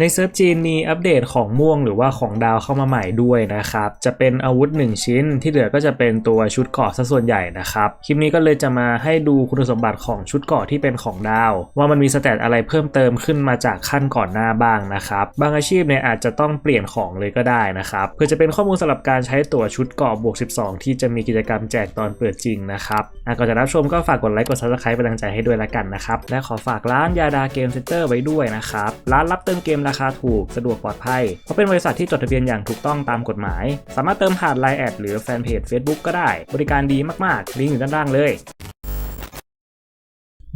ในเซิร์ฟจีนมีอัปเดตของม่วงหรือว่าของดาวเข้ามาใหม่ด้วยนะครับ จะเป็นอาวุธ 1 ชิ้นที่เหลือก็จะเป็นตัวชุดเกราะซะส่วนใหญ่นะครับ คลิปนี้ก็เลยจะมาให้ดูคุณสมบัติของชุดเกราะที่เป็นของดาว ว่ามันมีสเตตอะไรเพิ่มเติมขึ้นมาจากขั้นก่อนหน้าบ้างนะครับ บางอาชีพเนี่ยอาจจะต้องเปลี่ยนของเลยก็ได้นะครับเพื่อจะเป็นข้อมูลสำหรับการใช้ตั๋วชุดเกราะบวก 12 ที่จะมีกิจกรรมแจกตอนเปิดจริงนะครับก่อนจะรับชมก็ฝากกดไลค์กด subscribe เป็นกำลังใจให้ด้วยละกันนะครับและขอฝากร้านยาดาเกมเซ็นเตอร์ไว้ด้วยนะครับร้านรับเติมเกมราคาถูกสะดวกปลอดภัย เพราะเป็นบริษัทที่จดทะเบียนอย่างถูกต้องตามกฎหมาย สามารถเติมผ่าน Line แอดหรือแฟนเพจ Facebook ก็ได้ บริการดีมากๆลิงก์อยู่ด้านล่างเลย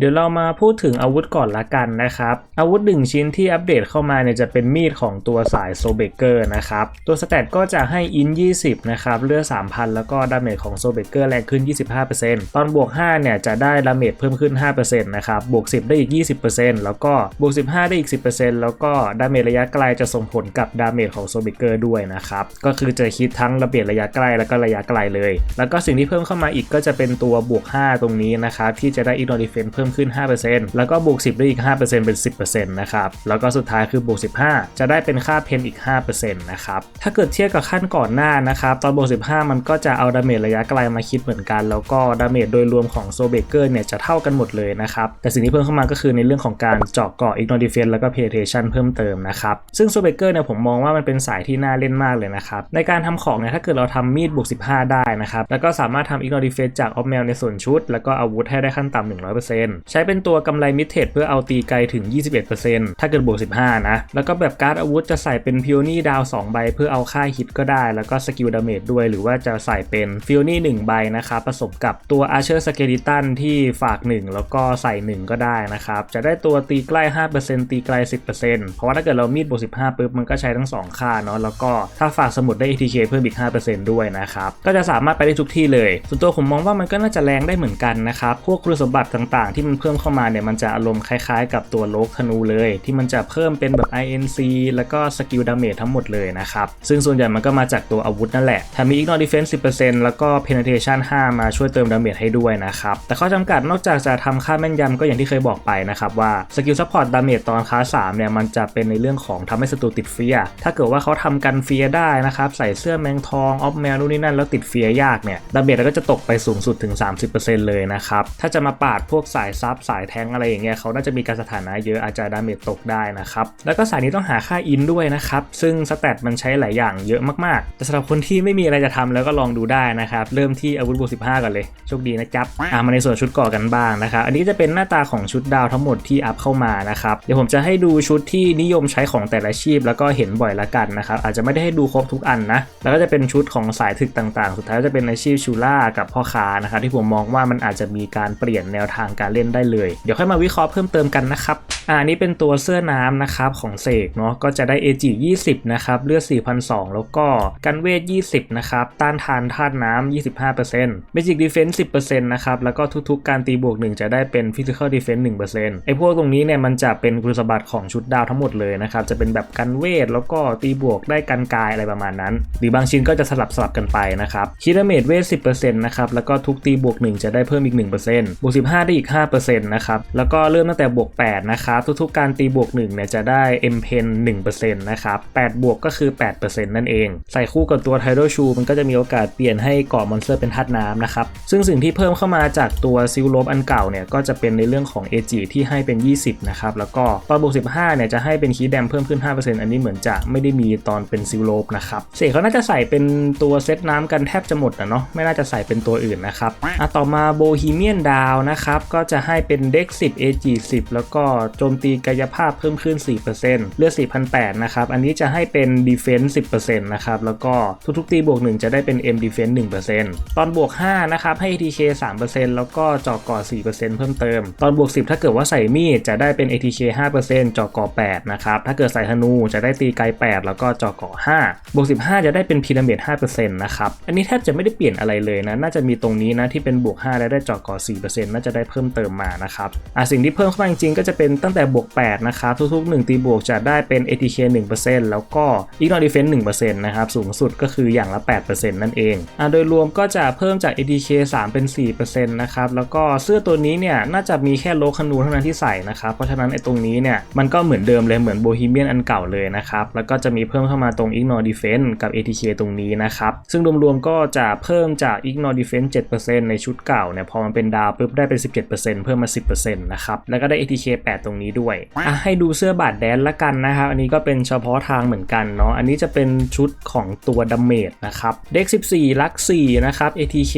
เดี๋ยวเรามาพูดถึงอาวุธก่อนละกันนะครับ อาวุธหนึ่งชิ้นที่อัปเดตเข้ามาเนี่ยจะเป็นมีดของตัวสายโซเบเกอร์นะครับ ตัวสเตตก็จะให้อิน 20 นะครับ เลือด 3,000 แล้วก็ดาเมจของโซเบเกอร์แรงขึ้น 25%ตอนบวก 5 เนี่ยจะได้ดาเมจเพิ่มขึ้น 5%นะครับ บวก 10 ได้อีก 20%แล้วก็บวก 15 ได้อีก 10%แล้วก็ดาเมจระยะไกลจะส่งผลกับดาเมจของโซเบเกอร์ด้วยนะครับ ก็คือจะคิดทั้งระเบียดระยะใกล้แล้วก็ระยะไกลเลย แล้วก็สิ่งที่เพิ่มเข้ามาอีกก็จะเป็นตัวบวก 5 ตรงนี้นะครับที่จะได้อินโนดิเฟนเพิ่มขึ้น 5%แล้วก็บวก 10 ได้อีก 5%เป็น 10%นะครับ แล้วก็สุดท้ายคือบวก 15 จะได้เป็นค่าเพนอีก 5%นะครับ ถ้าเกิดเทียบกับขั้นก่อนหน้านะครับ ตอนบวก 15 มันก็จะเอาดาเมจระยะไกลมาคิดเหมือนกัน แล้วก็ดาเมจโดยรวมของโซเบเกอร์เนี่ยจะเท่ากันหมดเลยนะครับ แต่สิ่งที่เพิ่มเข้ามาก็คือในเรื่องของการเจาะเกาะอีกโนดิเฟนแล้วก็เพเทชันเพิ่มเติมนะครับ ซึ่งโซเบเกอร์เนี่ยผมมองว่ามันเป็นสายที่น่าเล่นมากเลยนะครับ ในการทำของเนี่ยถ้าเกิดเราทำมีดบวก 15 ได้นะครับ แล้วก็สามารถทำอีกโนดิเฟนจากออฟแมวในส่วนชุด แล้วก็อาวุธให้ได้ขั้นต่ำ100%ใช้เป็นตัวกำไรมิดเทดเพื่อเอาตีไกลถึง 21%ถ้าเกิดบวก 15 นะ แล้วก็แบบการ์ดอาวุธจะใส่เป็นฟิโอนี่ดาว 2 ใบ เพื่อเอาค่าฮิตก็ได้ แล้วก็สกิลดาเมจด้วย หรือว่าจะใส่เป็นฟิโอนี่1ใบนะครับผสมกับตัวอาร์เชอร์สเกลิตันที่ฝาก 1 แล้วก็ใส่ 1 ก็ได้นะครับ จะได้ตัวตีใกล้ 5%ตีไกล 10%เพราะว่าถ้าเกิดเรามีดบวก 15ปุ๊บมันก็ใช้ทั้ง 2 ค่าเนาะแล้วก็ถ้าฝากสมุดได้ ATK เพิ่มอีก 5%ด้วยนะครับก็จะสามารถไปได้ทุกที่เลย ส่วนตัวผมมองว่ามันก็น่าจะแรงได้เหมือนกันนะครับพวกคุณสมบัติต่างๆที่มันเพิ่มเข้ามาเนี่ยมันจะอารมณ์คล้ายๆ กับตัวโลกธนูเลย ที่มันจะเพิ่มเป็นแบบ INC แล้วก็สกิลดาเมจทั้งหมดเลยนะครับ ซึ่งส่วนใหญ่มันก็มาจากตัวอาวุธนั่นแหละถ้ามี Ignore Defense 10%แล้วก็ Penetration 5 มาช่วยเติมดาเมจให้ด้วยนะครับ แต่ข้อจำกัดนอกจากจะทำค่าแม่นยำก็อย่างที่เคยบอกไปนะครับว่าสกิลซัพพอร์ตดาเมจตอนคลาส3เนี่ยมันจะเป็นในเรื่องของทำให้ศัตรูติดเฟียถ้าเกิดว่าเขาทำกันเฟียได้นะครับใส่เสื้อแมงทองออฟแมวนู่นนี่นั่นแล้วติดเฟียยากเนี่ยดาเมจก็จะตกไปสูงสุดถึง 30%เลยนะครับถ้าจะมาปาดพวกสายซับสายแทงอะไรอย่างเงี้ยเขาน่าจะมีการสถานะเยอะอาจจะดาเมจตกได้นะครับ แล้วก็สายนี้ต้องหาค่าอินด้วยนะครับ ซึ่งสแตทมันใช้หลายอย่างเยอะมากๆ แต่สำหรับคนที่ไม่มีอะไรจะทำแล้วก็ลองดูได้นะครับ เริ่มที่อาวุธบวก15 ก่อนเลย โชคดีนะจ๊บอ่ามาในส่วนชุดเก่อกันบ้างนะครับ อันนี้จะเป็นหน้าตาของชุดดาวทั้งหมดที่อัพเข้ามานะครับ เดี๋ยวผมจะให้ดูชุดที่นิยมใช้ของแต่ละชีพ แล้วก็เห็นบ่อยละกันนะครับ อาจจะไม่ได้ให้ดูครบทุกอันนะ แล้วก็จะเป็นชุดของสายถึกต่างๆ สุดท้ายจะเป็นอาชีพชูล่ากับพ่อค้านะครับที่ผมมองว่ามันอาจจะมีการเปลี่ยนแนวทางการเล่นได้เลย เดี๋ยวค่อยมาวิเคราะห์เพิ่มเติมกันนะครับอ่านี้เป็นตัวเสื้อน้ำนะครับของเสกเนาะก็จะได้ AG 20 นะครับ เลือด 4,200 แล้วก็กันเวท 20 นะครับ ต้านทานธาตุน้ำ 25% Magic Defense 10%นะครับ แล้วก็ทุกๆ การตีบวก 1 จะได้เป็น Physical Defense 1%ไอ้พวกตรงนี้เนี่ยมันจะเป็นคุณสมบัติของชุดดาวทั้งหมดเลยนะครับ จะเป็นแบบกันเวท แล้วก็ตีบวกได้กันกายอะไรประมาณนั้น หรือบางชิ้นก็จะสลับสลับกันไปนะครับคิดเมจเวท 10%นะครับ แล้วก็ทุกตีบวก 1 จะได้เพิ่มอีก 1%บวก 15 ได้อีก5%นะครับ แล้วก็เริ่มตั้งแต่บวก 8 นะครับ ทุกๆ การตีบวก1เนี่ยจะได้ M Pen 1%นะครับ 8 บวกก็คือ 8%นั่นเอง ใส่คู่กับตัว Tidal Shoe มันก็จะมีโอกาสเปลี่ยนให้เกาะมอนสเตอร์เป็นธาตุน้ำนะครับ ซึ่งสิ่งที่เพิ่มเข้ามาจากตัวซิลโลบอันเก่าเนี่ยก็จะเป็นในเรื่องของ AG ที่ให้เป็น 20 นะครับ แล้วก็ตอนบวก 15 เนี่ยจะให้เป็นคีย์แดมเพิ่มขึ้น 5%อันนี้เหมือนจะไม่ได้มีตอนเป็นซิลโลบนะครับเสกเขาน่าจะใส่เป็นตัวเซตน้ำกันแทบจะหมดนะเนาะไม่น่าจะใส่เป็นตัวอื่นนะครับอะต่อมาโบฮีเมียนดาวนะครับก็จะให้เป็นเด็ก10 AG 10 แล้วก็โจมตีกายภาพเพิ่มขึ้น 4%เลือด4,800นะครับ อันนี้จะให้เป็น Defense 10%นะครับ แล้วก็ทุกๆตีบวก 1 จะได้เป็น M Defense 1%ตอนบวก 5 นะครับ ให้ ATK 3%แล้วก็จอกก่อ 4%เพิ่มเติม ตอนบวก 10 ถ้าเกิดว่าใส่มีดจะได้เป็น ATK 5%จอกก่อ 8 นะครับ ถ้าเกิดใส่ธนูจะได้ตีไกล 8 แล้วก็จอกก่อ 5 บวก 15 จะได้เป็นพีระเมิด5%นะครับ อันนี้แทบจะไม่ได้เปลี่ยนอะไรเลยนะ น่าจะมีตรงนี้นะที่เป็นบวก 5 แล้วได้จอกก่อ 4%น่าจะได้เพิ่มเติมมมานะครับอะสิ่งที่เพิ่มเข้ามาจริงๆ ก็จะเป็นตั้งแต่บวก 8 นะครับ ทุกๆ 1 ตีบวกจะได้เป็น ATK 1%แล้วก็ Ignore Defense 1%นะครับ สูงสุดก็คืออย่างละ 8%นั่นเองอะโดยรวมก็จะเพิ่มจาก ATK 3 เป็น 4%นะครับ แล้วก็เสื้อตัวนี้เนี่ย น่าจะมีแค่โลคานูเท่านั้นที่ใส่นะครับ เพราะฉะนั้นไอ้ตรงนี้เนี่ย มันก็เหมือนเดิมเลยเหมือนโบฮีเมียนอันเก่าเลยนะครับ แล้วก็จะมีเพิ่มเข้ามาตรง Ignore Defense กับ ATK ตรงนี้นะครับ ซึ่งรวมๆก็จะเพิ่มจาก Ignore Defense 7%ในชุดเก่าเนี่ยพอมันเป็นดาวปุ๊บได้เป็น 17%เพิ่มมา 10%นะครับ แล้วก็ได้ ATK 8 ตรงนี้ด้วยอะให้ดูเสื้อบาดแดนละกันนะครับ อันนี้ก็เป็นเฉพาะทางเหมือนกันเนาะ อันนี้จะเป็นชุดของตัวดาเมจนะครับ เด็ก 14 ลัก 4 นะครับ ATK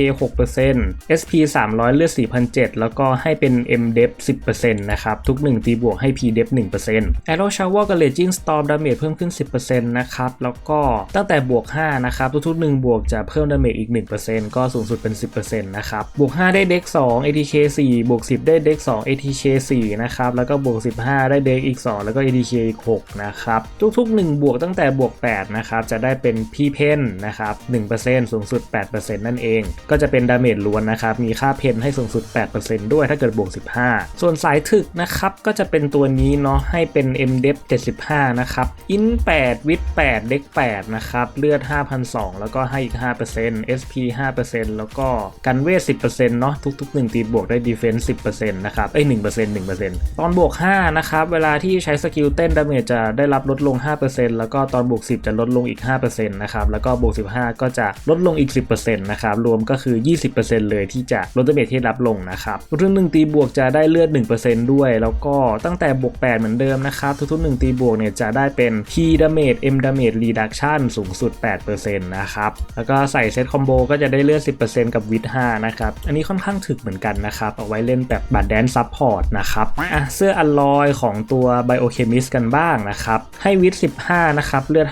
6% SP 300 เลือด4,007แล้วก็ให้เป็น MDEP 10%นะครับ ทุก 1 ตีบวกให้ PDEP 1% Arrow Shower กับ Raging Storm ดาเมจเพิ่มขึ้น 10%นะครับ แล้วก็ตั้งแต่บวก 5 นะครับ ทุกๆ1บวกจะเพิ่มดาเมจอีก 1%ก็สูงสุดเป็น 10%นะครับ บวก 5 ได้เด็ก 2 ATK 4 บวก10 ได้เด็ก2 ATK 4นะครับแล้วก็บวก 15 ได้เด็กอีก 2 แล้วก็ ATK อีก6นะครับทุกๆ 1 บวกตั้งแต่บวก 8 นะครับจะได้เป็นพี่เพนนะครับ1%สูงสุด 8%นั่นเอง ก็จะเป็นดาเมจล้วนนะครับมีค่าเพนให้สูงสุด 8%ด้วยถ้าเกิดบวก 15 ส่วนสายถึกนะครับก็จะเป็นตัวนี้เนาะให้เป็น MDEP 75 นะครับ In 8 Wit 8 Deck 8นะครับเลือด 5,200 แล้วก็ให้อีก 5% SP 5%แล้วก็กันเวท 10%เนาะทุกๆ 1 ตีบวกได้ Defense 10%นะครับเอ้ย1% 1%ตอนบวก5นะครับเวลาที่ใช้สกิลเต้นดาเมจจะได้รับลดลง 5%แล้วก็ตอนบวก 10 จะลดลงอีก 5%นะครับแล้วก็บวก 15 ก็จะลดลงอีก 10%นะครับรวมก็คือ 20%เลยที่จะลดดาเมจที่รับลงนะครับทุกๆ1ตีบวกจะได้เลือด 1%ด้วย แล้วก็ตั้งแต่บวก 8 เหมือนเดิมนะครับทุกๆ1ตีบวกเนี่ยจะได้เป็น P damage M damage reduction สูงสุด 8%นะครับแล้วก็ใส่เซตคอมโบก็จะได้เลือด 10%กับวิท5นะครับอันนี้ค่อนข้างถึกเหมือนกันนะครับเอาไว้เล่นแบบบัตรแดนซับพอร์ตนะครับอะเสื้ออลลอยของตัว Biochemist กันบ้างนะครับ ให้วิท15 นะครับ เลือด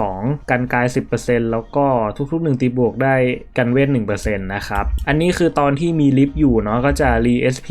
5,200กันกาย 10%แล้วก็ทุกๆ 1 ตีบวกได้กันเวท1%นะครับ อันนี้คือตอนที่มีลิฟต์อยู่เนาะก็จะรี SP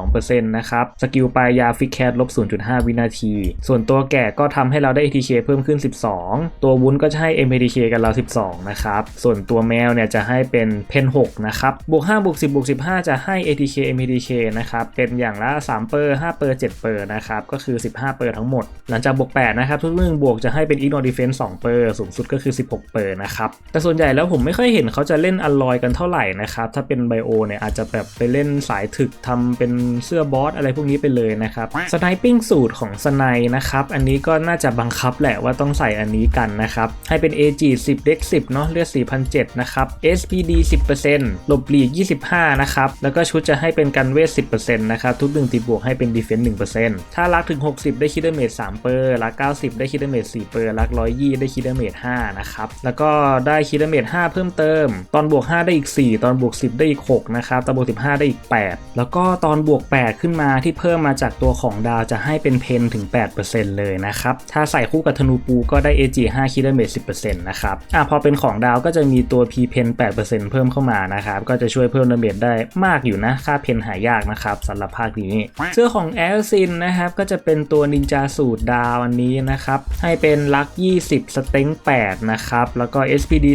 12%นะครับ สกิลปลายยาฟิกแคทลบ 0.5 วินาที ส่วนตัวแก่ก็ทำให้เราได้ ATK เพิ่มขึ้น 12 ตัววุ้นก็จะให้ MATK กันเรา 12 นะครับ ส่วนตัวแมวเนี่ยจะให้เป็นเพน6นะครับ บวก5บวก10บวก15 จะให้ ATK MATK นะครับ เป็นอย่างละ3เปอร์5เปอร์7เปอร์นะครับ ก็คือ 15เปอร์ทั้งหมด หลังจากบวก8นะครับ ทุกเรื่องบวกจะให้เป็น Ignore Defense 2เปอร์สูงสุดก็คือ 16เปอร์นะครับ แต่ส่วนใหญ่แล้วผมไม่ค่อยเห็นเขาจะเล่นอลลอยกันเท่าไหร่นะครับ ถ้าเป็นไบโอเนี่ยอาจจะแบบไปเล่นสายถึกทำเป็นเสื้อบอสอะไรพวกนี้ไปเลยนะครับสไนปิ้งสูตรของสไนนะครับ อันนี้ก็น่าจะบังคับแหละว่าต้องใส่อันนี้กันนะครับ ให้เป็น AG 10 Dex 10เนาะเลือด4,007นะครับ SPD 10%หลบหลีก25นะครับ แล้วก็ชุดจะให้เป็นกันเวท 10%นะครับ ทุกหนึ่งตีบวกให้เป็น Defense 1%ถ้ารักถึง 60 ได้คิดเดเมจ3เปอร์รัก 90 ได้คิดเดเมจ4เปอร์รัก 120 ได้คิดเดเมจ5นะครับ แล้วก็ได้คิดเดเมจ5เพิ่มเติม ตอนบวก 5 ได้อีก 4 ตอนบวก 10 ได้อีก 6 นะครับ ตอนบวก 15 ได้อีก 8 แล้วก็ตอนบวก 8 ขึ้นมาที่เพิ่มมาจากตัวของดาวจะให้เป็นเพนถึง 8%เลยนะครับ ถ้าใส่คู่กับธนูปูก็ได้ AG 5คิดเดเมจ10%นะครับ อะพอเป็นของดาวก็จะมีตัว P เพน8%เพิ่มเข้ามานะครับ ก็จะช่วยเพิ่มดาเมจได้มากอยู่นะ ค่าเพนหายากนะครับสำหรับภาคนี้เสื้อของแอลซินนะครับก็จะเป็นตัวนินจาสูตรดาวอันนี้นะครับให้เป็นลัก 20 สเต็ง8นะครับแล้วก็ SPD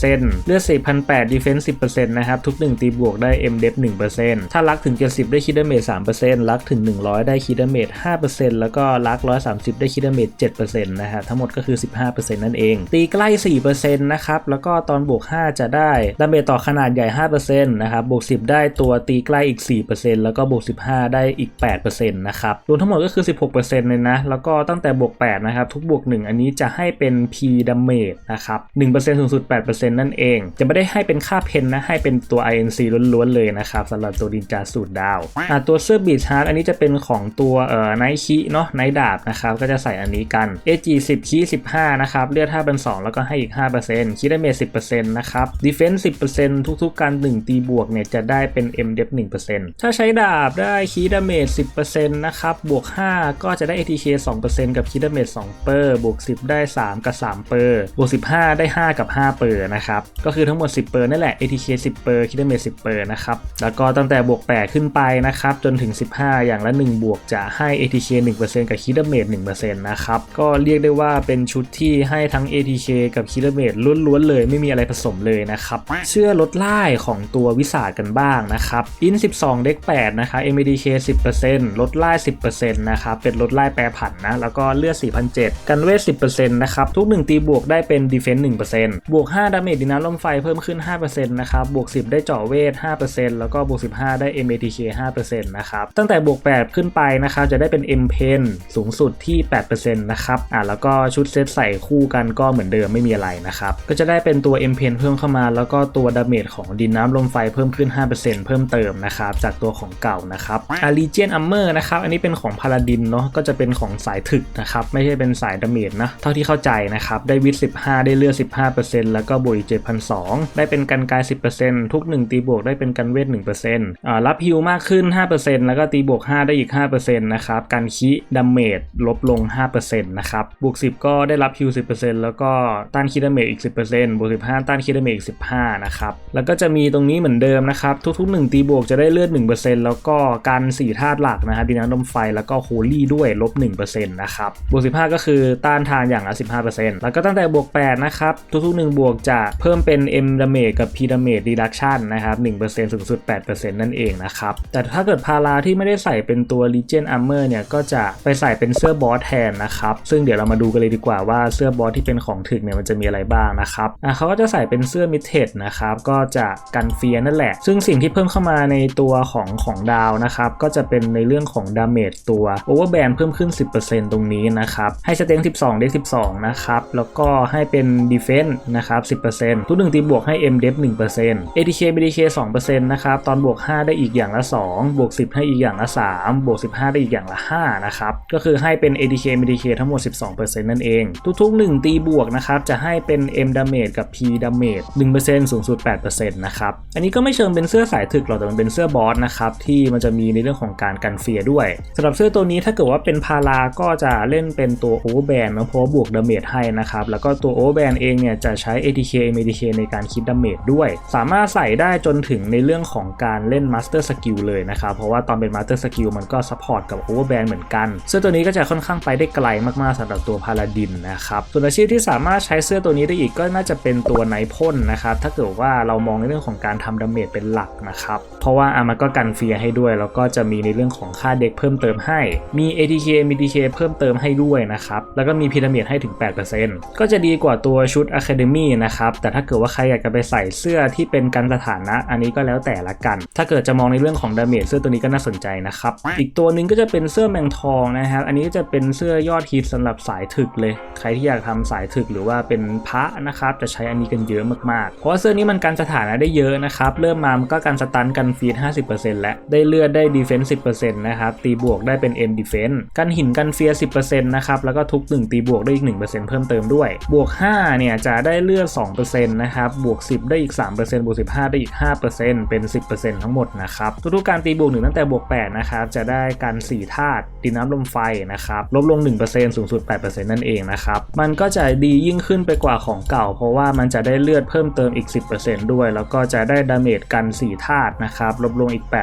10%เลือด4,008 Defense 10%นะครับทุก 1 ตีบวกได้ MDEP 1%ถ้าลักถึง 70 ได้คิดดาเมจ3%ลักถึง 100 ได้คิดดาเมจ5%แล้วก็ลัก 130 ได้คิดดาเมจ7%นะฮะทั้งหมดก็คือ 15%นั่นเอง ตีใกล้ 4%นะครับแล้วก็ตอนบวก 5 จะได้ดาเมจต่อขนาดใหญ่ 5%นะครับบวก 10 ได้ตัวตีใกล้อีก 4%แล้วก็บวก 15 ได้อีก 8%นะครับ รวมทั้งหมดก็คือ 16%เลยนะ แล้วก็ตั้งแต่บวก 8 นะครับ ทุกบวก 1 อันนี้จะให้เป็น P damage นะครับ 1%สูงสุด 8%นั่นเอง จะไม่ได้ให้เป็นค่าเพนนะ ให้เป็นตัว INC ล้วนๆเลยนะครับสำหรับตัวดินจาสูตรดาวอะตัวเสื้อบีชาร์ดอันนี้จะเป็นของตัวเอ่อไนคิเนาะไนดาบนะครับก็จะใส่อันนี้กัน AG 10คี15 นะครับ เลือด5เป็น 2 แล้วก็ให้อีก 5%คิดได้เมจ10%นะครับ Defense 10%ทุกๆการ 1 ตีบวกเนี่ยจะได้เป็น MDEP 1%ถ้าใช้ดาบได้คีดาเมจ10%นะครับ บวก 5 ก็จะได้ ATK 2%กับคีดาเมจ2เปอร์บวก 10 ได้ 3 กับ 3 เปอร์บวก 15 ได้ 5 กับ 5 เปอร์นะครับ ก็คือทั้งหมด 10 เปอร์นั่นแหละ ATK 10 เปอร์คิดาเมจ10 เปอร์นะครับ แล้วก็ตั้งแต่บวก 8 ขึ้นไปนะครับ จนถึง 15 อย่างละ 1 บวกจะให้ ATK 1%กับคีดาเมจ1%นะครับ ก็เรียกได้ว่าเป็นชุดที่ให้ทั้ง ATK กับคีดาเมจล้วนๆเลยไม่มีอะไรผสมเลยนะครับ เชื่อลดไล่ของตัววิสาดกันบ้างนะครับ อิน 12 เด็ก8 นะครับ MADK 10%ลดไล่10%นะครับ เป็นลดไล่แปรผันนะ แล้วก็เลือด4,007กันเวท 10%นะครับ ทุก 1 ตีบวกได้เป็น Defense 1%บวก 5 ดาเมจดินาลมไฟเพิ่มขึ้น 5%นะครับ บวก 10 ได้เจาะเวท 5%แล้วก็บวก 15 ได้ MDK 5%นะครับ ตั้งแต่บวก 8 ขึ้นไปนะครับ จะได้เป็น M Pen สูงสุดที่ 8%นะครับ อ่าแล้วก็ชุดเซตใส่คู่กันก็เหมือนเดิมไม่มีอะไรนะครับ ก็จะได้เป็นตัว M Pen เพิ่มเข้ามา แล้วก็ตัวดาเมจของดินน้ำลมไฟเพิ่มขึ้น 5%เพิ่มเติมนะครับ จากตัวของเก่านะครับอารีเจนอัมเมอร์นะครับ อันนี้เป็นของพาราดินเนาะ ก็จะเป็นของสายถึกนะครับ ไม่ใช่เป็นสายดาเมจนะ เท่าที่เข้าใจนะครับ ได้วิท15 ได้เลือด 15%แล้วก็บวกอีก7,200 ได้เป็นกันกาย 10%ทุก 1 ตีบวกได้เป็นกันเวท 1%อ่ารับฮิลมากขึ้น 5%แล้วก็ตีบวก 5 ได้อีก 5%นะครับกันคิดาเมจลบลง 5%นะครับ บวก 10 ก็ได้รับฮิล10%แล้วก็ต้านคิดาเมจอีก 10%บวก 15 ต้านคิดาเมจอีก 15 นะครับ แล้วก็จะมีตรงนี้เหมือนเดิมนะครับ ทุกๆ 1 ตีบวกจะได้เลือด 1% 1%แล้วก็การ4ธาตุหลักนะครับดินน้ำลมไฟแล้วก็โฮลี่ด้วยลบ1%นะครับบวก15 ก็คือต้านทานอย่างละ 15%แล้วก็ตั้งแต่บวก8นะครับทุกๆ1บวกจะเพิ่มเป็น M damage กับ P damage reduction นะครับ1%สูงสุด 8%นั่นเองนะครับแต่ถ้าเกิดพาราที่ไม่ได้ใส่เป็นตัว Legion Armor เนี่ยก็จะไปใส่เป็นเสื้อบอสแทนนะครับซึ่งเดี๋ยวเรามาดูกันเลยดีกว่าว่าเสื้อบอสที่เป็นของถึกเนี่ยมันจะมีอะไรบ้างนะครับอะเขาก็จะใส่เป็นเสื้อมิดเทดนะครับก็จะกันเฟียนั่นแหละ ซึ่งสิ่งที่เพิ่มเข้ามาในตัวของของของดาวนะครับ ก็จะเป็นในเรื่องของดาเมจตัว Overband เพิ่มขึ้น 10%ตรงนี้นะครับ ให้สเต็ง12 เด็ก12 นะครับ แล้วก็ให้เป็น Defense นะครับ 10%ทุกหนึ่งตีบวกให้ M Def 1% ATK BDK 2%นะครับ ตอนบวก 5 ได้อีกอย่างละ 2 บวก 10 ให้อีกอย่างละ 3 บวก 15 ได้อีกอย่างละ 5 นะครับ ก็คือให้เป็น ATK BDK ทั้งหมด 12%นั่นเอง ทุกๆ 1 ตีบวกนะครับ จะให้เป็น M Damage กับ P Damage 1%สูงสุด 8%นะครับ อันนี้ก็ไม่เชิงเป็นเสื้อสายถึกหรอกแต่มันเป็นเสื้อบอสนะครับครับที่มันจะมีในเรื่องของการกันเฟียด้วยสำหรับเสื้อตัวนี้ถ้าเกิดว่าเป็นพาราก็จะเล่นเป็นตัว Overband นะเพราะว่าบวกดาเมจให้นะครับแล้วก็ตัว Overband เองเนี่ยจะใช้ ATK MADK ในการคิดดาเมจด้วย สามารถใส่ได้จนถึงในเรื่องของการเล่น Master Skill เลยนะครับเพราะว่าตอนเป็น Master Skill มันก็ support กับ Overband เหมือนกันเสื้อตัวนี้ก็จะค่อนข้างไปได้ไกลมากๆสำหรับตัวพาราดินนะครับส่วนอาชีพที่สามารถใช้เสื้อตัวนี้ได้อีกก็น่าจะเป็นตัวไนพ่นนะครับถ้าเกิดว่าเรามองในเรื่องของการทำดาเมจเป็นหลักนะครับเพราะว่าอะมันก็กัันเฟียให้ด้วย แล้วก็จะมีในเรื่องของค่าเด็กเพิ่มเติมให้ มี ATK MDK เพิ่มเติมให้ด้วยนะครับ แล้วก็มีพีระมิดให้ถึง 8%ก็จะดีกว่าตัวชุด Academy นะครับ แต่ถ้าเกิดว่าใครอยากจะไปใส่เสื้อที่เป็นกันสถานะ อันนี้ก็แล้วแต่ละกัน ถ้าเกิดจะมองในเรื่องของดาเมจเสื้อตัวนี้ก็น่าสนใจนะครับ อีกตัวหนึ่งก็จะเป็นเสื้อแมงทองนะครับ อันนี้ก็จะเป็นเสื้อยอดฮิตสำหรับสายถึกเลย ใครที่อยากทำสายถึกหรือว่าเป็นพระนะครับ จะใช้อันนี้กันเยอะมากๆ เพราะว่าเสื้อนี้มันกันสถานะได้เยอะนะครับ เริ่มมามันก็กันสตันกันฟีด50% 10%และได้เลือดได้ดีเฟนส์10%นะครับตีบวกได้เป็น M Defense กันหินกันเฟีย10%นะครับแล้วก็ทุก 1 ตีบวกได้อีก 1%เพิ่มเติมด้วย บวก 5 เนี่ยจะได้เลือด2%นะครับบวก 10 ได้อีก 3%บวก 15 ได้อีก 5%เป็น 10%ทั้งหมดนะครับทุกๆการตีบวกหนึ่งตั้งแต่บวก8นะครับจะได้การ4ธาตุดินน้ำลมไฟนะครับลบลง 1%สูงสุด 8%นั่นเองนะครับมันก็จะดียิ่งขึ้นไปกว่าของเก่า เพราะว่ามันจะได้เลือดเพิ่มเติมอีก 10%ด้วย แล้วก็จะได้ดาเมจกัน4ธาตุนะครับลบลงอีก8%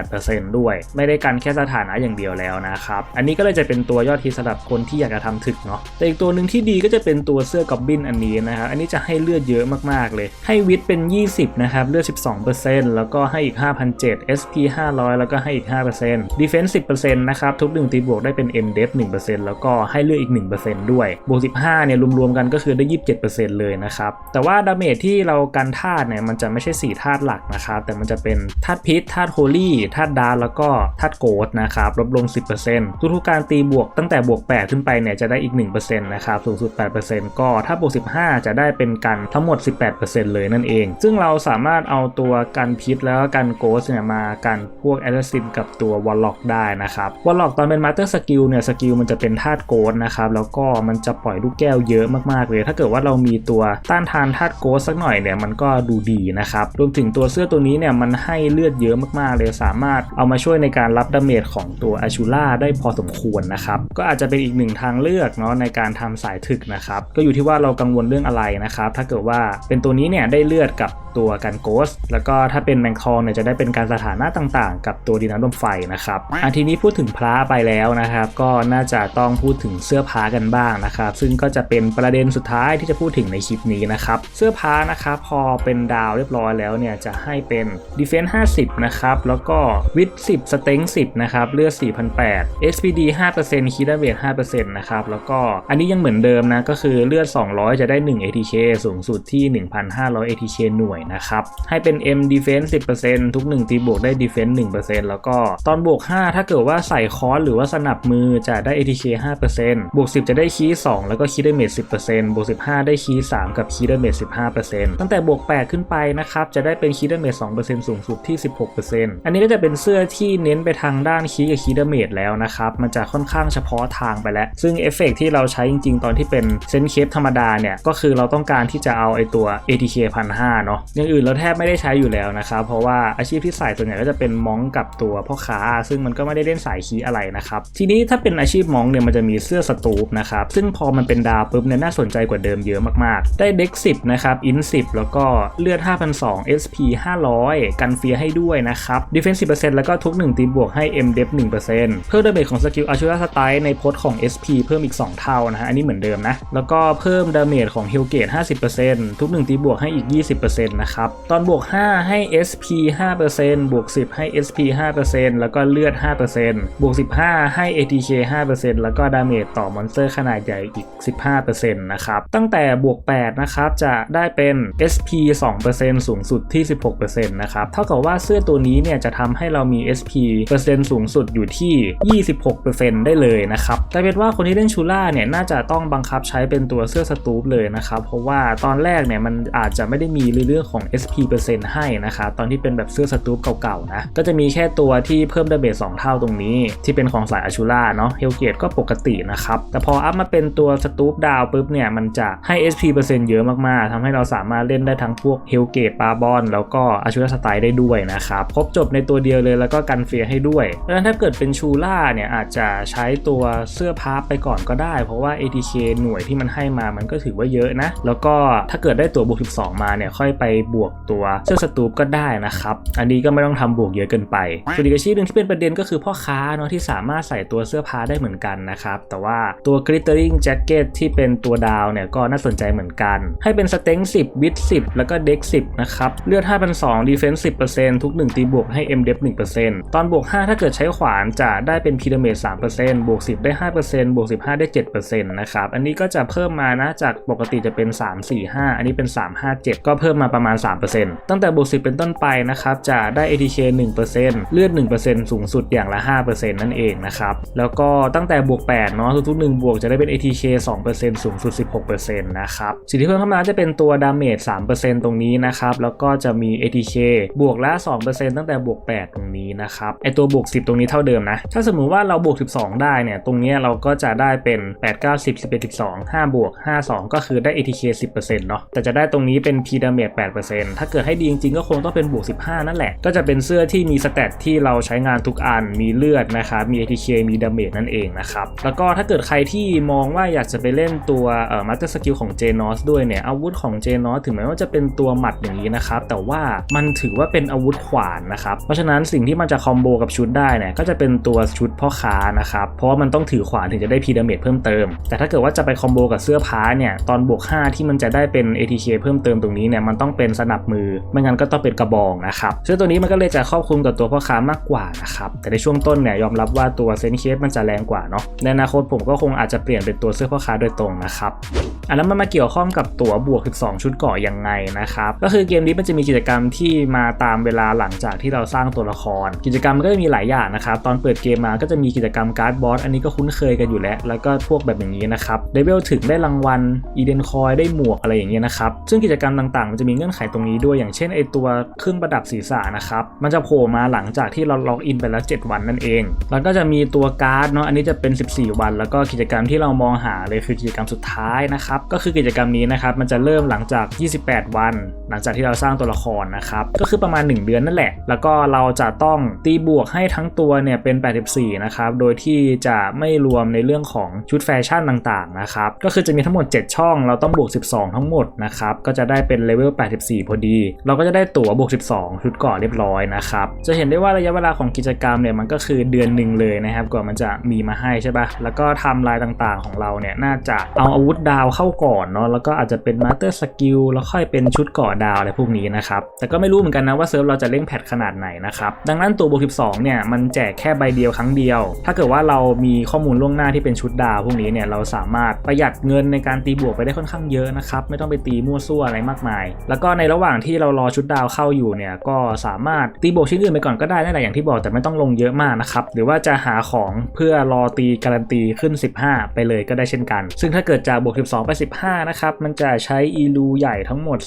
ด้วย ไม่ได้กันแค่สถานะอย่างเดียวแล้วนะครับ อันนี้ก็เลยจะเป็นตัวยอดฮิตสำหรับคนที่อยากจะทำถึกเนาะ แต่อีกตัวหนึ่งที่ดีก็จะเป็นตัวเสื้อกอบบินอันนี้นะครับ อันนี้จะให้เลือดเยอะมากๆเลย ให้วิทเป็น 20 นะครับ เลือด 12%แล้วก็ให้อีก 5,007 SP 500 แล้วก็ให้อีก 5% Defense 10%นะครับ ทุกหนึ่งตีบวกได้เป็น M Def 1%แล้วก็ให้เลือดอีก 1%ด้วย บวก 15 เนี่ยรวมๆกันก็คือได้ 27%เลยนะครับ แต่ว่าดาเมจที่เรากันธาตุเนี่ยมันจะไม่ใช่ 4 ธาตุหลักนะครับ แต่มันจะเป็นธาตุพิษ ธาตุโฮลี่ธาตุดาร์แล้วก็ธาตุโกดนะครับลดลง 10%ทุกๆการตีบวกตั้งแต่บวก 8 ขึ้นไปเนี่ยจะได้อีก 1%นะครับสูงสุด 8%ก็ถ้าบวก 15 จะได้เป็นกันทั้งหมด 18%เลยนั่นเอง ซึ่งเราสามารถเอาตัวกันพิษแล้วก็กันโกสเนี่ยมากันพวกแอสซินกับตัววอลล็อกได้นะครับวอลล็อกตอนเป็นมาสเตอร์สกิลเนี่ยสกิลมันจะเป็นธาตุโกสนะครับแล้วก็มันจะปล่อยลูกแก้วเยอะมากๆเลย ถ้าเกิดว่าเรามีตัวต้านทานธาตุโกสสักหน่อยเนี่ยมันก็ดูดีนะครับรวมถึงตัวเสื้อตัวนี้เนี่ยมันให้เลือดเยอะมากๆเลยสามารถเอามาช่วยในการรับดาเมจของตัวอาชูล่าได้พอสมควรนะครับก็อาจจะเป็นอีกหนึ่งทางเลือกเนาะในการทำสายถึกนะครับก็อยู่ที่ว่าเรากังวลเรื่องอะไรนะครับถ้าเกิดว่าเป็นตัวนี้เนี่ยได้เลือดกับตัวกันโกสแล้วก็ถ้าเป็นแมงทองเนี่ยจะได้เป็นการสถานะต่างๆ กับตัวดินน้ำลมไฟนะครับอันทีนี้พูดถึงพระไปแล้วนะครับ ก็น่าจะต้องพูดถึงเสื้อผ้ากันบ้างนะครับ ซึ่งก็จะเป็นประเด็นสุดท้ายที่จะพูดถึงในคลิปนี้นะครับเสื้อผ้านะครับพอเป็นดาวเรียบร้อยแล้วเนี่ยจะให้เป็น Defense 50 นะครับแล้วก็วิด10สเต็ง10นะครับ เลือด4,008 SPD 5%คีดาเวท5%นะครับ แล้วก็อันนี้ยังเหมือนเดิมนะ ก็คือเลือด 200 จะได้ 1 ATK สูงสุดที่ 1,500 ATK หน่วยนะครับ ให้เป็น M Defense 10%ทุก 1 ตีบวกได้ Defense 1%แล้วก็ตอนบวก 5 ถ้าเกิดว่าใส่คอสหรือว่าสนับมือจะได้ ATK 5%บวก 10 จะได้คีย์2แล้วก็คีย์ดาเมจ10%บวก 15 ได้คีย์3กับคีย์ดาเมจ15%ตั้งแต่บวก 8 ขึ้นไปนะครับ จะได้เป็นคีย์ดาเมจ2%สูงสุดที่ 16%อันนี้ก็จะเป็นเสื้อที่เน้นไปทางด้านคีย์กับคีย์ดเมจแล้วนะครับ มันจะค่อนข้างเฉพาะทางไปแล้ว ซึ่งเอฟเฟกที่เราใช้จริงๆ ตอนที่เป็นเซนเคปธรรมดาเนี่ย ก็คือเราต้องการที่จะเอาไอตัว ATK 1,500เนาะอย่างอื่นเราแทบไม่ได้ใช้อยู่แล้วนะครับ เพราะว่าอาชีพที่ใส่ส่วนใหญ่ก็จะเป็นมองกับตัวพ่อค้า ซึ่งมันก็ไม่ได้เล่นสายคีอะไรนะครับ ทีนี้ถ้าเป็นอาชีพมองเนี่ยมันจะมีเสื้อสตูปนะครับ ซึ่งพอมันเป็นดาวปุ๊บเนี่ยน่าสนใจกว่าเดิมเยอะมากๆ ได้เด็ก10นะครับอิน10 แล้วก็เลือด 5,200 SP 500 กันเฟียให้ด้วยนะครับ Defense 10%แล้วก็ทุก 1 ตีบวกให้ M Def 1%เพิ่มดาเมจของสกิลอาชูราสไตล์ในโพสของ SP เพิ่มอีก 2 เท่านะฮะอันนี้เหมือนเดิมนะ แล้วก็เพิ่มดาเมจของ h e a l g a t e 50%ทุก 1 ตีบวกให้อีก 20%นะครับตอนบวก 5 ให้ SP 5%บวก 10 ให้ SP 5%แล้วก็เลือด 5%บวก 15 ให้ ATK 5%แล้วก็ดาเมจต่อมอนสเตอร์ขนาดใหญ่อีก 15%นะครับตั้งแต่บวก 8 นะครับจะได้เป็น SP 2%สูงสุดที่ 16%นะครับเท่ากับว่าเสื้อตัวนี้เนี่ยจะทำให้เรามี SP เปอร์เซ็นต์สูงสุดอยู่ที่ 26%ได้เลยนะครับแต่เป็นว่าคนที่เล่นชูล่าเนี่ยน่าจะต้องบังคับใช้เป็นตัวเสื้อสตูปเลยนะครับเพราะว่าตอนแรกเนี่ยมันอาจจะไม่ได้มีเรื่องของ SP เปอร์เซ็นต์ให้นะครับตอนที่เป็นแบบเสื้อสตูปเก่าๆนะก็จะมีแค่ตัวที่เพิ่มดาเมจ2เท่าตรงนี้ ที่เป็นของสายอาชูล่าเนาะเฮลเกตก็ปกตินะครับแต่พออัพมาเป็นตัวสตูปดาวปุ๊บเนี่ยมันจะให้ SP เปอร์เซ็นต์เยอะมากๆทำให้เราสามารถเล่นได้ทั้งพวกเฮลเกตปาบอนแล้วก็อาชูล่าสไตล์ได้ด้วยนะครับครบจบในตัวเดียวเลยแล้วก็กันเฟียให้ด้วยดังนั้นถ้าเกิดเป็นชูล่าเนี่ยอาจจะใช้ตัวเสื้อพาร์ไปก่อนก็ได้ เพราะว่า ATK หน่วยที่มันให้มามันก็ถือว่าเยอะนะ แล้วก็ถ้าเกิดได้ตัวบวก 12 มาเนี่ยค่อยไปบวกตัวเสื้อสตูปก็ได้นะครับ อันนี้ก็ไม่ต้องทำบวกเยอะเกินไปส่วนอีกอาชีพหนึ่งที่เป็นประเด็นก็คือพ่อค้าเนาะที่สามารถใส่ตัวเสื้อพาได้เหมือนกันนะครับ แต่ว่าตัว glittering jacket ที่เป็นตัวดาวเนี่ยก็น่าสนใจเหมือนกัน ให้เป็นสเต็ง10 วิด10 แล้วก็เด็ก10 นะครับ เลือด 5,200 defense 10%ทุก 1 ตีบวกให้ M def 1%ตอนบวก 5 ถ้าเกิดใช้ขวานจะได้เป็นพีระเมด3%บวก 10 ได้ 5%บวก 15 ได้ 7%นะครับ อันนี้ก็จะเพิ่มมานะจากปกติจะเป็น 3 4 5 อันนี้เป็น 3 5 7 ก็เพิ่มมาประมาณ 3%ตั้งแต่บวก 10 เป็นต้นไปนะครับ จะได้ ATK 1%เลือด 1%สูงสุดอย่างละ 5%นั่นเองนะครับ แล้วก็ตั้งแต่บวก 8 เนาะทุกๆ1บวกจะได้เป็น ATK 2%สูงสุด 16%นะครับ สิ่งที่เพิ่มเข้ามาจะเป็นตัวดาเมจ3%ตรงนี้นะครับ แล้วก็จะมี ATK บวกละ 2%ตั้งแต่บวก 8 8 ตรงนี้นะครับไอตัวบวก 10 ตรงนี้เท่าเดิมนะ ถ้าสมมุติว่าเราบวก 12 ได้เนี่ย ตรงนี้เราก็จะได้เป็น 8 9 10 11 12 5 บวก 5 2 ก็คือได้ ATK 10%เนาะแต่จะได้ตรงนี้เป็น P damage 8%ถ้าเกิดให้ดีจริงๆ ก็คงต้องเป็นบวก 15 นั่นแหละ ก็จะเป็นเสื้อที่มีสเตตที่เราใช้งานทุกอันมีเลือดนะครับมี ATK มี damage นั่นเองนะครับแล้วก็ถ้าเกิดใครที่มองว่าอยากจะไปเล่นตัวเอ่อ master skill ของ j n o s ด้วยเนี่ยอาวุธของ j n o s ถึงแม้ว่าจะเป็นตัวหมัดอย่างนี้นะครับแต่ว่ามันถือว่าเป็นอาวุธขวานนะครับเพราะฉะนั้นนั้นสิ่งที่มันจะคอมโบกับชุดได้เนี่ยก็จะเป็นตัวชุดพ่อค้านะครับ เพราะว่ามันต้องถือขวานถึงจะได้พีดาเมจเพิ่มเติม แต่ถ้าเกิดว่าจะไปคอมโบกับเสื้อผ้าเนี่ยตอนบวก 5 ที่มันจะได้เป็น ATK เพิ่มเติมตรงนี้เนี่ยมันต้องเป็นสนับมือ ไม่งั้นก็ต้องเป็นกระบองนะครับซึ่งตัวนี้มันก็เลยจะครอบคลุมกับตัวพ่อค้ามากกว่านะครับแต่ในช่วงต้นเนี่ยยอมรับว่าตัวเซนเคสมันจะแรงกว่าเนาะในอนาคตผมก็คงอาจจะเปลี่ยนเป็นตัวเสื้อพ่อค้าโดยตรงนะครับอันนั้นมันมาเกี่ยวข้องกับตั๋วบวก 12 ชุดเกาะยังไงนะครับก็คือเกมนี้มันจะมีกิจกรรมที่มาตามเวลาหลังจากที่เราสร้างตัวละคร กิจกรรมก็จะมีหลายอย่างนะครับตอนเปิดเกมมาก็จะมีกิจกรรมการ์ดบอสอันนี้ก็คุ้นเคยกันอยู่แล้ว แล้วก็พวกแบบอย่างนี้นะครับเลเวลถึงได้รางวัลอีเดนคอยได้หมวกอะไรอย่างเงี้ยนะครับซึ่งกิจกรรมต่างๆ มันจะมีเงื่อนไขตรงนี้ด้วยอย่างเช่นไอตัวเครื่องประดับศีรษะนะครับมันจะโผล่มาหลังจากที่เราล็อกอินไปแล้ว 7 วันนั่นเอง แล้วก็จะมีตัวการ์ดเนาะอันนี้จะเป็น 14 วัน แล้วก็กิจกรรมที่เรามองหาเลยคือกิจกรรมสุดท้ายนะครับก็คือกิจกรรมนี้นะครับมันจะเริ่มหลังจาก 28 วัน หลังจากที่เราสร้างตัวละครนะครับก็คือประมาณ 1 เดือนนั่นแหละ แล้วก็เราราจะต้องตีบวกให้ทั้งตัวเนี่ยเป็น 84 นะครับ โดยที่จะไม่รวมในเรื่องของชุดแฟชั่นต่างๆนะครับ ก็คือจะมีทั้งหมด 7 ช่อง เราต้องบวก 12 ทั้งหมดนะครับ ก็จะได้เป็นเลเวล 84 พอดี เราก็จะได้ตั๋วบวก 12 ชุดเกาะเรียบร้อยนะครับ จะเห็นได้ว่าระยะเวลาของกิจกรรมเนี่ยมันก็คือเดือนหนึ่งเลยนะครับกว่ามันจะมีมาให้ใช่ปะแล้วก็ทม์ไลน์ต่างๆของเราเนี่ยน่าจะเอาอาวุธดาวเข้าก่อนเนาะ แล้วก็อาจจะเป็นมาสเตอร์สกิลแล้วค่อยเป็นชุดกาะดาวอะไรพวกนี้นะครับ แต่ก็ไม่รู้เหมือนกันนะว่าเซิร์ฟเราจะเร่งแพทขนาดไหนนะนะครับ ดังนั้นตัวบวก12เนี่ยมันแจกแค่ใบเดียวครั้งเดียว ถ้าเกิดว่าเรามีข้อมูลล่วงหน้าที่เป็นชุดดาวพวกนี้เนี่ยเราสามารถประหยัดเงินในการตีบวกไปได้ค่อนข้างเยอะนะครับ ไม่ต้องไปตีมั่วซั่วอะไรมากมาย แล้วก็ในระหว่างที่เรารอชุดดาวเข้าอยู่เนี่ยก็สามารถตีบวกชิ้นอื่นไปก่อนก็ได้นั่นแหละอย่างที่บอกแต่ไม่ต้องลงเยอะมากนะครับ หรือว่าจะหาของเพื่อรอตีการันตีขึ้น 15 ไปเลยก็ได้เช่นกัน ซึ่งถ้าเกิดจากบวก 12 ไป 15 นะครับ มันจะใช้อีลูใหญ่ทั้งหมด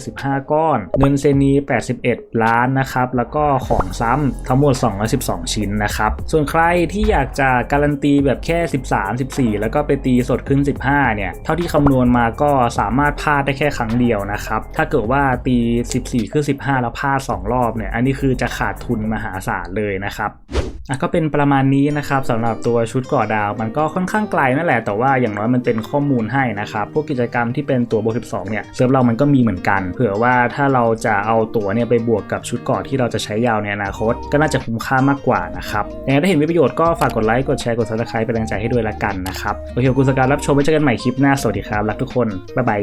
375 ก้อน เงินเซนี 81 ล้านนะครับ แล้วก็ของซ้ำทั้งหมด 212 ชิ้นนะครับ ส่วนใครที่อยากจะการันตีแบบแค่ 13 14 แล้วก็ไปตีสดขึ้น 15 เนี่ย เท่าที่คำนวณมาก็สามารถพลาดได้แค่ครั้งเดียวนะครับ ถ้าเกิดว่าตี 14 ขึ้น 15 แล้วพลาด 2 รอบเนี่ย อันนี้คือจะขาดทุนมหาศาลเลยนะครับ อะก็เป็นประมาณนี้นะครับสำหรับตัวชุดก่อดาว มันก็ค่อนข้างไกลนั่นแหละแต่ว่าอย่างน้อยมันเป็นข้อมูลให้นะครับพวกกิจกรรมที่เป็นตัวบวก12เนี่ยเซิร์ฟเรามันก็มีเหมือนกัน เผื่อว่าถ้าเราจะเอาตัวเนี่ยไปบวกกับชุดก่อที่เราจะใช้ยาวในอนาคต ก็น่าจะคุ้มค่ามากกว่านะครับยังไงถ้าเห็นมีประโยชน์ก็ฝากกดไลค์กดแชร์กด subscribe เป็นแรงใจให้ด้วยละกันนะครับโอเคคุณสกการรับชมไว้เจอกันใหม่คลิปหน้าสวัสดีครับรักทุกคนบ๊ายบาย